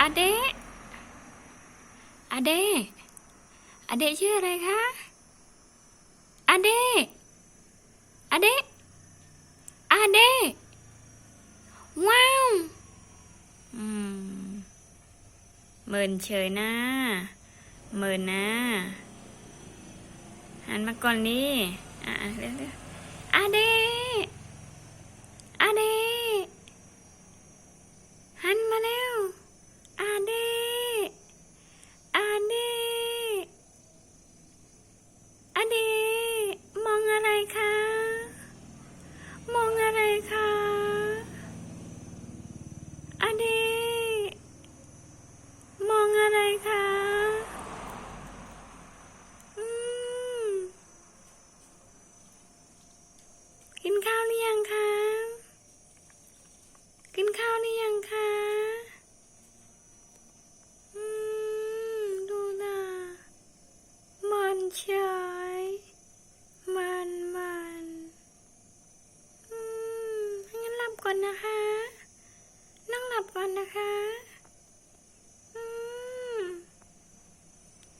อาเดะอาเดะอาเดะชื่ออะไรคะอาเดะอาเดะอาเดะว้าวอืมเมินเฉยนะเมินนะหันมาก่อนดิอะเร็วๆอาเดะอาเดะหันมาเร็ว อาเดอาเดอาเดมองอะไรคะ มองอะไรคะอาเดม อะไรคะกินข้าวหรือยังคะ กินข้าวหรือยังคะดูนะมันเฉยมันมันงั้นหลับก่อนนะคะ นั่งหลับก่อนนะคะ